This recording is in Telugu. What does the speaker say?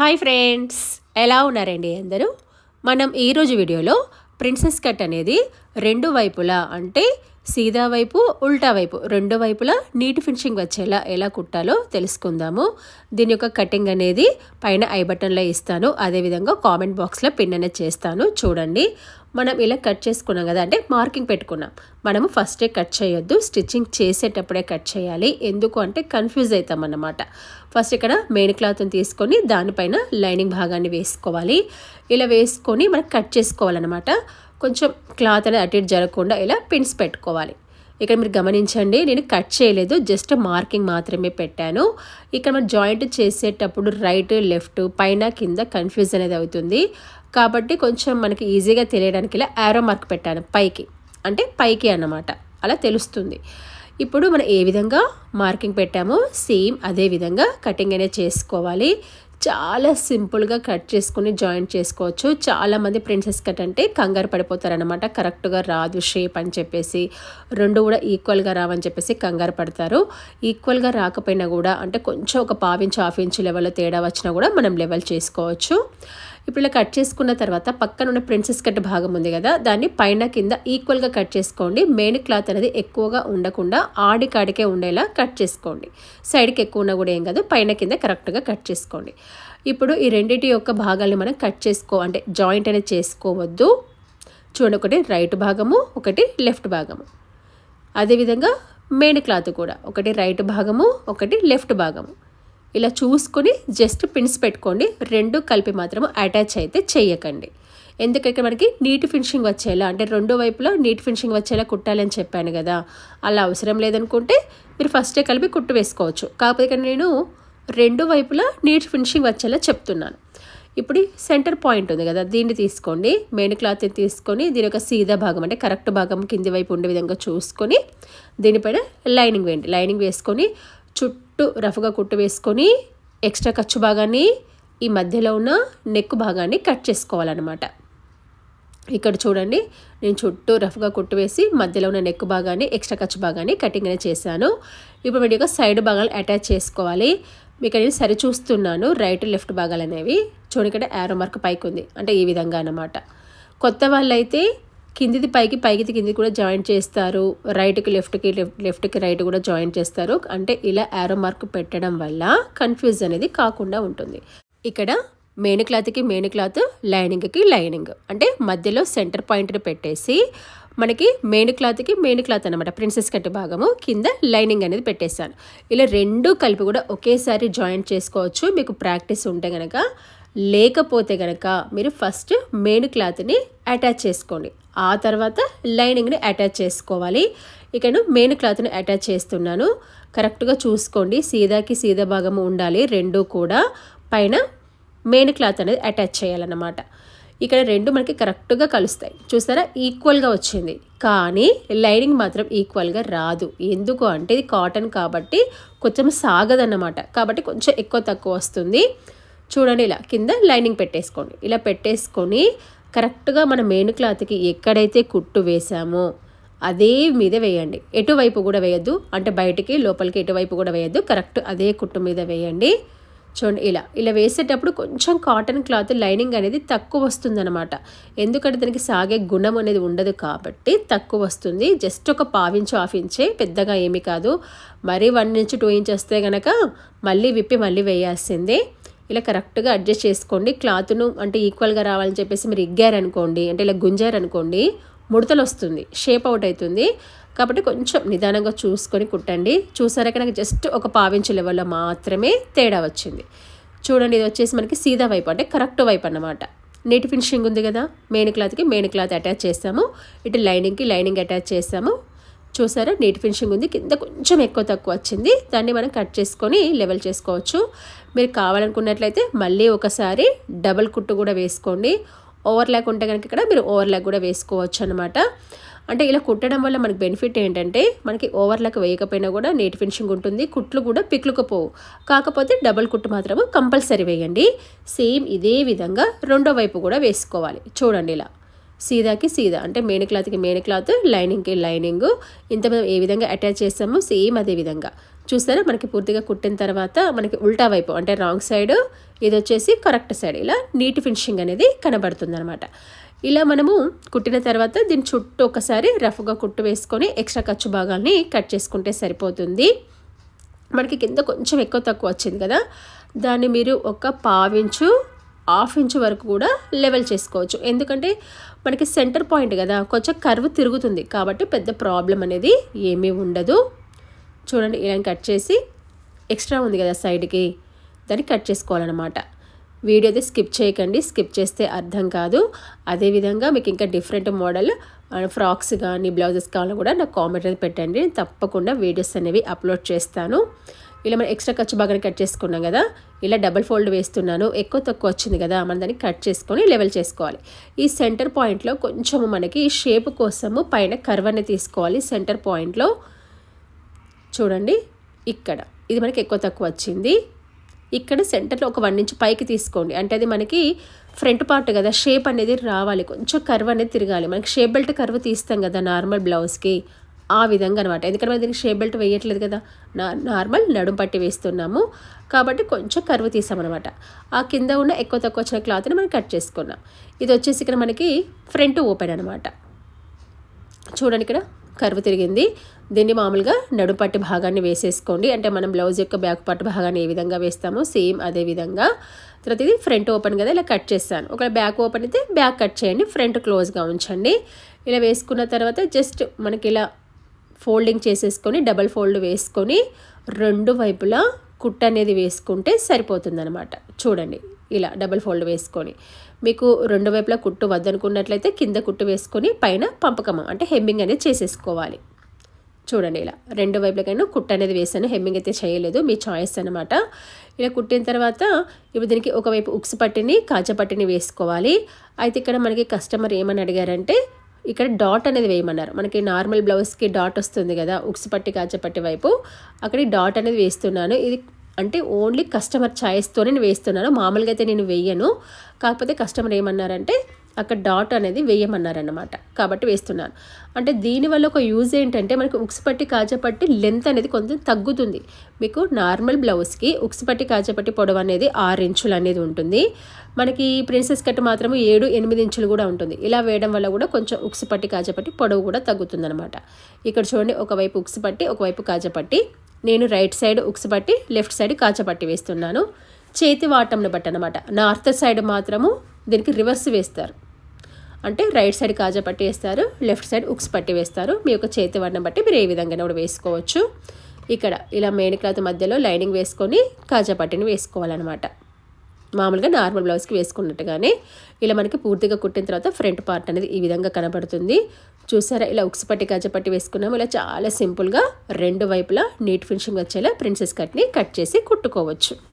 హాయ్ ఫ్రెండ్స్ ఎలా ఉన్నారండి అందరూ? మనం ఈరోజు వీడియోలో ప్రిన్సెస్ కట్ అనేది రెండు వైపులా అంటే సీదా వైపు ఉల్టా వైపు రెండు వైపులా నీట్ ఫినిషింగ్ వచ్చేలా ఎలా కుట్టాలో తెలుసుకుందాము. దీని యొక్క కటింగ్ అనేది పైన ఐ బటన్లో ఇస్తాను. అదేవిధంగా కామెంట్ బాక్స్లో పిన్ అనేది చేస్తాను. చూడండి. మనం ఇలా కట్ చేసుకున్నాం కదా అంటే మార్కింగ్ పెట్టుకున్నాం. మనము ఫస్టే కట్ చేయొద్దు. స్టిచ్చింగ్ చేసేటప్పుడే కట్ చేయాలి. ఎందుకు అంటే కన్ఫ్యూజ్ అవుతాం అన్నమాట. ఫస్ట్ ఇక్కడ మెయిన్ క్లాత్ని తీసుకొని దానిపైన లైనింగ్ భాగాన్ని వేసుకోవాలి. ఇలా వేసుకొని మనం కట్ చేసుకోవాలన్నమాట. కొంచెం క్లాత్ అనేది అటు ఇటు జరగకుండా ఇలా పిన్స్ పెట్టుకోవాలి. ఇక్కడ మీరు గమనించండి నేను కట్ చేయలేదు జస్ట్ మార్కింగ్ మాత్రమే పెట్టాను. ఇక్కడ మనం జాయింట్ చేసేటప్పుడు రైట్ లెఫ్ట్ పైన కింద కన్ఫ్యూజ్ అనేది అవుతుంది. కాబట్టి కొంచెం మనకి ఈజీగా తెలియడానికి ఇలా యారో మార్క్ పెట్టాను పైకి. అంటే పైకి అన్నమాట. అలా తెలుస్తుంది. ఇప్పుడు మనం ఏ విధంగా మార్కింగ్ పెట్టామో సేమ్ అదే విధంగా కటింగ్ అనేది చేసుకోవాలి. చాలా సింపుల్గా కట్ చేసుకుని జాయింట్ చేసుకోవచ్చు. చాలామంది ప్రిన్సెస్ కట్ అంటే కంగారు పడిపోతారనమాట కరెక్ట్గా రాదు షేప్ అని చెప్పేసి. రెండు కూడా ఈక్వల్గా రావని చెప్పేసి కంగారు పడతారు. ఈక్వల్గా రాకపోయినా కూడా అంటే కొంచెం ఒక పావించు హాఫ్ ఇంచు లెవెల్లో తేడా వచ్చినా కూడా మనం లెవెల్ చేసుకోవచ్చు. ఇప్పుడు ఇలా కట్ చేసుకున్న తర్వాత పక్కన ఉన్న ప్రిన్సెస్ కట్ భాగం ఉంది కదా దాన్ని పైన కింద ఈక్వల్గా కట్ చేసుకోండి. మెయిన్ క్లాత్ అనేది ఎక్కువగా ఉండకుండా ఆడి కాడికే ఉండేలా కట్ చేసుకోండి. సైడ్కి ఎక్కువ ఉన్నా కూడా ఏం కాదు పైన కింద కరెక్ట్గా కట్ చేసుకోండి. ఇప్పుడు ఈ రెండింటి యొక్క భాగాల్ని మనం కట్ చేసుకో అంటే జాయింట్ అనేది చేసుకోవద్దు. చూడండి ఒకటి రైట్ భాగము ఒకటి లెఫ్ట్ భాగము. అదేవిధంగా మెయిన్ క్లాత్ కూడా ఒకటి రైట్ భాగము ఒకటి లెఫ్ట్ భాగము. ఇలా చూసుకొని జస్ట్ పిన్స్ పెట్టుకోండి. రెండు కలిపి మాత్రం అటాచ్ అయితే చేయకండి. ఎందుకంటే మనకి నీట్ ఫినిషింగ్ వచ్చేలా? అంటే రెండు వైపులో నీట్ ఫినిషింగ్ వచ్చేలా కుట్టాలని చెప్పాను కదా. అలా అవసరం లేదనుకుంటే మీరు ఫస్టే కలిపి కుట్టు వేసుకోవచ్చు. కాకపోతే నేను రెండు వైపులా నీట్ ఫినిషింగ్ వచ్చేలా చెప్తున్నాను. ఇప్పుడు సెంటర్ పాయింట్ ఉంది కదా దీన్ని తీసుకోండి. మెయిన్ క్లాత్ తీసుకొని దీని యొక్క సీదా భాగం అంటే కరెక్ట్ భాగం కింది వైపు ఉండే విధంగా చూసుకొని దీనిపైన లైనింగ్ వేయండి. లైనింగ్ వేసుకొని చుట్టూ రఫ్గా కుట్టు వేసుకొని ఎక్స్ట్రా ఖర్చు భాగాన్ని ఈ మధ్యలో ఉన్న నెక్ భాగాన్ని కట్ చేసుకోవాలన్నమాట. ఇక్కడ చూడండి నేను చుట్టూ రఫ్గా కుట్టు వేసి మధ్యలో ఉన్న నెక్ భాగాన్ని ఎక్స్ట్రా ఖర్చు భాగాన్ని కటింగ్ అనేది చేశాను. ఇప్పుడు మీరు సైడ్ భాగాలు అటాచ్ చేసుకోవాలి. ఇక్కడ నేను సరి చూస్తున్నాను రైట్ లెఫ్ట్ భాగాలు అనేవి. చూడండి ఇక్కడ యారో మార్క్ పైకి ఉంది అంటే ఈ విధంగా అన్నమాట. కొత్త వాళ్ళైతే కిందిది పైకి పైకి కిందిది కూడా జాయింట్ చేస్తారు. రైట్కి లెఫ్ట్కి లెఫ్ట్కి రైట్ కూడా జాయింట్ చేస్తారు. అంటే ఇలా యారో మార్క్ పెట్టడం వల్ల కన్ఫ్యూజ్ అనేది కాకుండా ఉంటుంది. ఇక్కడ మెయిన్ క్లాత్కి మెయిన్ క్లాత్ లైనింగ్కి లైనింగ్. అంటే మధ్యలో సెంటర్ పాయింట్ని పెట్టేసి మనకి మెయిన్ క్లాత్కి మెయిన్ క్లాత్ అనమాట ప్రిన్సెస్ కట్ భాగము కింద లైనింగ్ అనేది పెట్టేశాను. ఇలా రెండు కలిపి కూడా ఒకేసారి జాయింట్ చేసుకోవచ్చు. మీకు ప్రాక్టీస్ ఉంటే కనుక లేకపోతే కనుక మీరు ఫస్ట్ మెయిన్ క్లాత్ని అటాచ్ చేసుకోండి. ఆ తర్వాత లైనింగ్ని అటాచ్ చేసుకోవాలి. ఇక నేను మెయిన్ క్లాత్ని అటాచ్ చేస్తున్నాను. కరెక్ట్గా చూసుకోండి. సీదాకి సీదా భాగం ఉండాలి. రెండు కూడా పైన మెయిన్ క్లాత్ అనేది అటాచ్ చేయాలన్నమాట. ఇక్కడ రెండు మనకి కరెక్ట్గా కలుస్తాయి. చూసారా? ఈక్వల్గా వచ్చింది. కానీ లైనింగ్ మాత్రం ఈక్వల్గా రాదు. ఎందుకు అంటే ఇది కాటన్ కాబట్టి కొంచెం సాగదన్నమాట. కాబట్టి కొంచెం ఎక్కువ తక్కువ వస్తుంది. చూడండి ఇలా కింద లైనింగ్ పెట్టేసుకోండి. ఇలా పెట్టేసుకొని కరెక్ట్గా మన మెయిన్ క్లాత్కి ఎక్కడైతే కుట్టు వేసామో అదే మీద వేయండి. ఎటువైపు కూడా వేయద్దు. అంటే బయటికి లోపలికి ఎటువైపు కూడా వేయద్దు. కరెక్ట్ అదే కుట్టు మీద వేయండి. చూడండి ఇలా ఇలా వేసేటప్పుడు కొంచెం కాటన్ క్లాత్ లైనింగ్ అనేది తక్కువ వస్తుందన్నమాట. ఎందుకంటే దానికి సాగే గుణం అనేది ఉండదు కాబట్టి తక్కువ వస్తుంది. జస్ట్ ఒక పావించు హాఫ్ ఇంచే పెద్దగా ఏమీ కాదు. మరీ వన్ ఇంచ్ టూ ఇంచ్ వస్తే కనుక మళ్ళీ విప్పి మళ్ళీ వేయాల్సిందే. ఇలా కరెక్ట్గా అడ్జస్ట్ చేసుకోండి. క్లాత్ను అంటే ఈక్వల్గా రావాలని చెప్పేసి మీరు ఇగ్గారనుకోండి అంటే ఇలా గుంజారనుకోండి ముడతలు వస్తుంది షేప్ అవుట్ అవుతుంది. కాబట్టి కొంచెం నిదానంగా చూసుకొని కుట్టండి. చూసారా నాకు జస్ట్ ఒక పావించు లెవెల్లో మాత్రమే తేడా వచ్చింది. చూడండి ఇది వచ్చేసి మనకి సీదా వైపు అంటే కరెక్ట్ వైపు అన్నమాట. నీట్ ఫినిషింగ్ ఉంది కదా మెయిన్ క్లాత్కి మెయిన్ క్లాత్ అటాచ్ చేస్తాము ఇటు లైనింగ్కి లైనింగ్ అటాచ్ చేస్తాము చూసారా? నీట్ ఫినిషింగ్ ఉంది. కింద కొంచెం ఎక్కువ తక్కువ వచ్చింది. దాన్ని మనం కట్ చేసుకొని లెవెల్ చేసుకోవచ్చు. మీరు కావాలనుకున్నట్లయితే మళ్ళీ ఒకసారి డబల్ కుట్టు కూడా వేసుకోండి. ఓవర్లాక్ ఉంటే కనుక ఇక్కడ మీరు ఓవర్లాక్ కూడా వేసుకోవచ్చు అనమాట అంటే ఇలా కుట్టడం వల్ల మనకి బెనిఫిట్ ఏంటంటే మనకి ఓవర్లాక్ వేయకపోయినా కూడా నీట్ ఫినిషింగ్ ఉంటుంది. కుట్లు కూడా పిక్లుకపోవు కాకపోతే డబల్ కుట్టు మాత్రము కంపల్సరీ వేయండి. సేమ్ ఇదే విధంగా రెండో వైపు కూడా వేసుకోవాలి. చూడండి ఇలా. సీదాకి సీదా అంటే మేన క్లాత్కి మేన క్లాత్ లైనింగ్కి లైనింగ్ ఇంత మనం ఏ విధంగా అటాచ్ చేస్తామో సేమ్ అదే విధంగా. చూసారా మనకి పూర్తిగా కుట్టిన తర్వాత మనకి ఉల్టా వైపు అంటే రాంగ్ సైడ్ ఇది వచ్చేసి కరెక్ట్ సైడ్ ఇలా నీట్ ఫినిషింగ్ అనేది కనబడుతుంది అనమాట ఇలా మనము కుట్టిన తర్వాత దీని చుట్టూ ఒకసారి రఫ్గా కుట్టు వేసుకొని ఎక్స్ట్రా ఖర్చు భాగాల్ని కట్ చేసుకుంటే సరిపోతుంది. మనకి కింద కొంచెం ఎక్కువ తక్కువ వచ్చింది కదా? దాన్ని మీరు ఒక పావించు హాఫ్ ఇంచు వరకు కూడా లెవెల్ చేసుకోవచ్చు. ఎందుకంటే మనకి సెంటర్ పాయింట్ కదా కొంచెం కర్వ్ తిరుగుతుంది. కాబట్టి పెద్ద ప్రాబ్లం అనేది ఏమీ ఉండదు. చూడండి ఇలా కట్ చేసి ఎక్స్ట్రా ఉంది కదా సైడ్కి దాన్ని కట్ చేసుకోవాలన్నమాట. వీడియో అయితే స్కిప్ చేయకండి. స్కిప్ చేస్తే అర్థం కాదు. అదేవిధంగా మీకు ఇంకా డిఫరెంట్ మోడల్ ఫ్రాక్స్ కానీ బ్లౌజెస్ కావాలని కూడా నాకు కామెంట్ అనేది పెట్టండి. తప్పకుండా వీడియోస్ అనేవి అప్లోడ్ చేస్తాను. ఇలా మనం ఎక్స్ట్రా ఖర్చు బాగానే కట్ చేసుకున్నాం కదా. ఇలా డబల్ ఫోల్డ్ వేస్తున్నాను. ఎక్కువ తక్కువ వచ్చింది కదా. మనం దాన్ని కట్ చేసుకొని లెవెల్ చేసుకోవాలి. ఈ సెంటర్ పాయింట్లో కొంచెము మనకి ఈ షేప్ కోసము పైన కర్వ్ అనేది తీసుకోవాలి. సెంటర్ పాయింట్లో చూడండి. ఇక్కడ. ఇది మనకి ఎక్కువ తక్కువ వచ్చింది. ఇక్కడ సెంటర్లో ఒక వన్ ఇంచ్ పైకి తీసుకోండి. అంటే అది మనకి ఫ్రంట్ పార్ట్ కదా షేప్ అనేది రావాలి. కొంచెం కర్వ్ అనేది తిరగాలి. మనకి షేప్ బెల్ట్ కర్వ్ తీస్తాం కదా నార్మల్ బ్లౌజ్కి. ఆ విధంగా అనమాట ఎందుకంటే మనం దీనికి షేప్ బెల్ట్ వేయట్లేదు కదా. నా నార్మల్ నడుం పట్టి వేస్తున్నాము. కాబట్టి కొంచెం కర్వ్ తీసామన్నమాట ఆ కింద ఉన్న ఎక్కువ తక్కువ వచ్చిన క్లాత్ని మనం కట్ చేసుకున్నాం. ఇది వచ్చేసి ఇక్కడ మనకి ఫ్రంట్ ఓపెన్ అనమాట చూడండి ఇక్కడ. కరువు తిరిగింది. దీన్ని మామూలుగా నడుపట్టి భాగాన్ని వేసేసుకోండి. అంటే మనం బ్లౌజ్ యొక్క బ్యాక్ పట్టు భాగాన్ని ఏ విధంగా వేస్తామో సేమ్ అదే విధంగా. తర్వాత ఇది ఫ్రంట్ ఓపెన్ కదా ఇలా కట్ చేస్తాను ఒకవేళ బ్యాక్ ఓపెన్ అయితే బ్యాక్ కట్ చేయండి ఫ్రంట్ క్లోజ్గా ఉంచండి. ఇలా వేసుకున్న తర్వాత జస్ట్ మనకి ఇలా ఫోల్డింగ్ చేసేసుకొని డబల్ ఫోల్డ్ వేసుకొని రెండు వైపులా కుట్ అనేది వేసుకుంటే సరిపోతుందనమాట చూడండి. ఇలా డబల్ ఫోల్డ్ వేసుకొని. మీకు రెండు వైపులా కుట్టు వద్దనుకున్నట్లయితే కింద కుట్టు వేసుకొని పైన పంపకమం అంటే హెమ్మింగ్ అనేది చేసేసుకోవాలి. చూడండి ఇలా రెండు వైపులకైనా కుట్టు అనేది వేసాను హెమ్మింగ్ అయితే చేయలేదు మీ చాయిస్ అనమాట ఇలా కుట్టిన తర్వాత ఇప్పుడు దీనికి ఒకవైపు ఉక్స్ పట్టిని కాజపట్టిని వేసుకోవాలి. అయితే ఇక్కడ మనకి కస్టమర్ ఏమని అడిగారంటే ఇక్కడ డాట్ అనేది వేయమన్నారు. మనకి నార్మల్ బ్లౌజ్కి డాట్ వస్తుంది కదా ఉక్స్ పట్టి కాచపట్టి వైపు అక్కడ డాట్ అనేది వేస్తున్నాను. ఇది అంటే ఓన్లీ కస్టమర్ ఛాయిస్తోనే నేను వేస్తున్నాను. మామూలుగా అయితే నేను వేయను. కాకపోతే కస్టమర్ ఏమన్నారంటే అక్కడ డాట్ అనేది వేయమన్నారనమాట కాబట్టి వేస్తున్నాను. అంటే దీనివల్ల ఒక యూజ్ ఏంటంటే మనకి ఉక్స్ పట్టి కాజపట్టి లెంత్ అనేది కొంచెం తగ్గుతుంది. మీకు నార్మల్ బ్లౌజ్కి ఉక్స్ పట్టి కాజపట్టి పొడవు అనేది ఆరు ఇంచులు అనేది ఉంటుంది. మనకి ప్రిన్సెస్ కట్ మాత్రం ఏడు ఎనిమిది ఇంచులు కూడా ఉంటుంది. ఇలా వేయడం వల్ల కూడా కొంచెం ఉక్స్ పట్టి కాజపట్టి పొడవు కూడా తగ్గుతుందనమాట ఇక్కడ చూడండి ఒకవైపు ఉక్స్ పట్టి ఒకవైపు కాజపట్టి నేను రైట్ సైడ్ ఉక్స్ పట్టి లెఫ్ట్ సైడ్ కాచపట్టి వేస్తున్నాను. చేతి వాటంను బట్టి అనమాట నార్త్ సైడ్ మాత్రము దీనికి రివర్స్ వేస్తారు. అంటే రైట్ సైడ్ కాజా పట్టి వేస్తారు లెఫ్ట్ సైడ్ ఉక్స్ పట్టి వేస్తారు. మీ యొక్క చేతి వాటిని బట్టి మీరు ఏ విధంగా కూడా వేసుకోవచ్చు. ఇక్కడ ఇలా మెయిన్ క్లాత్ మధ్యలో లైనింగ్ వేసుకొని కాజా పట్టిని వేసుకోవాలన్నమాట. మామూలుగా నార్మల్ బ్లౌజ్కి వేసుకున్నట్టుగానే ఇలా మనకి పూర్తిగా కుట్టిన తర్వాత ఫ్రంట్ పార్ట్ అనేది ఈ విధంగా కనబడుతుంది. చూసారా? ఇలా ఉక్స్ పట్టి గజపట్టి వేసుకున్నాము. ఇలా చాలా సింపుల్గా రెండు వైపులా నీట్ ఫినిషింగ్ వచ్చేలా ప్రిన్సెస్ కట్ని కట్ చేసి కుట్టుకోవచ్చు.